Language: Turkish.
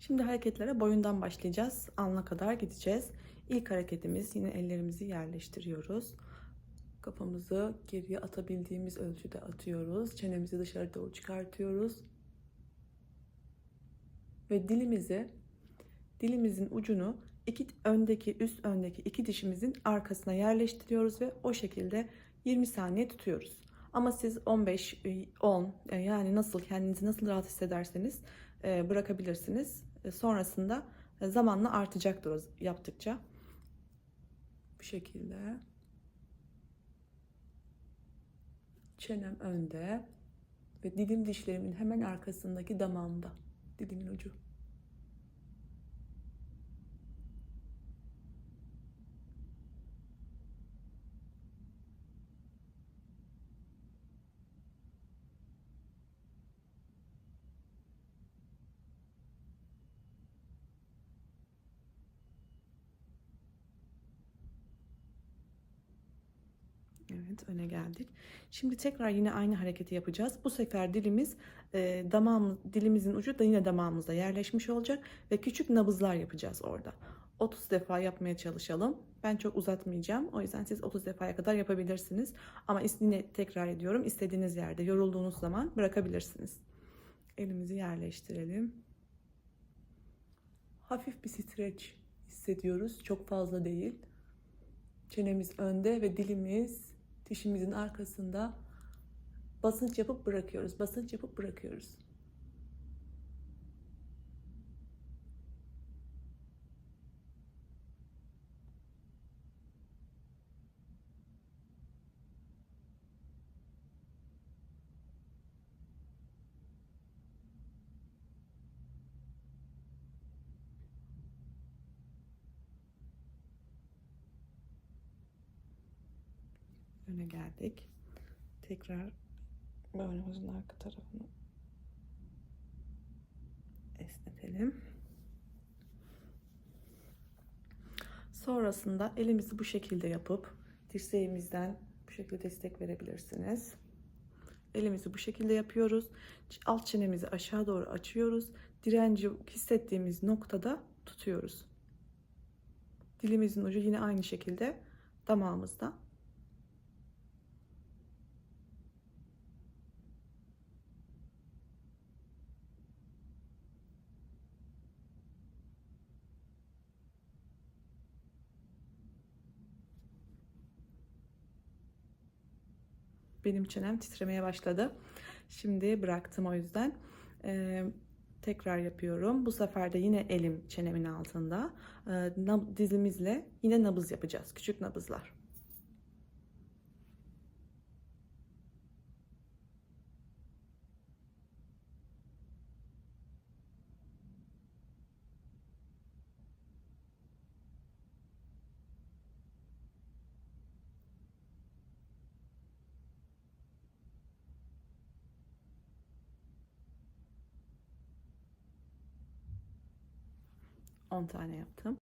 Şimdi hareketlere boyundan başlayacağız. Alna kadar gideceğiz. İlk hareketimiz yine ellerimizi yerleştiriyoruz. Kafamızı geriye atabildiğimiz ölçüde atıyoruz. Çenemizi dışarı doğru çıkartıyoruz. Ve dilimizi dilimizin ucunu iki öndeki üst öndeki iki dişimizin arkasına yerleştiriyoruz ve o şekilde 20 saniye tutuyoruz. Ama siz 15 10 e, yani nasıl kendinizi nasıl rahat hissederseniz e, bırakabilirsiniz. E, Sonrasında e, zamanla artacaktır yaptıkça. Bu şekilde. Çenem önde ve dilim dişlerimin hemen arkasındaki damağımda. Dilimin ucu. Evet öne geldik. Şimdi tekrar yine aynı hareketi yapacağız. Bu sefer dilimiz e, damağımız, dilimizin ucu da yine damağımızda yerleşmiş olacak ve küçük nabızlar yapacağız orada. 30 defa yapmaya çalışalım. Ben çok uzatmayacağım. O yüzden siz 30 defaya kadar yapabilirsiniz. Ama yine tekrar ediyorum. istediğiniz yerde yorulduğunuz zaman bırakabilirsiniz. Elimizi yerleştirelim. Hafif bir streç hissediyoruz. Çok fazla değil. Çenemiz önde ve dilimiz dişimizin arkasında basınç yapıp bırakıyoruz. Basınç yapıp bırakıyoruz. Öne geldik. Tekrar boynumuzun arka tarafını esnetelim. Sonrasında elimizi bu şekilde yapıp dirseğimizden bu şekilde destek verebilirsiniz. Elimizi bu şekilde yapıyoruz. Alt çenemizi aşağı doğru açıyoruz. Direnci hissettiğimiz noktada tutuyoruz. Dilimizin ucu yine aynı şekilde damağımızda. Benim çenem titremeye başladı. Şimdi bıraktım o yüzden. Ee, tekrar yapıyorum. Bu sefer de yine elim çenemin altında. Ee, dizimizle yine nabız yapacağız. Küçük nabızlar. On tane yaptım.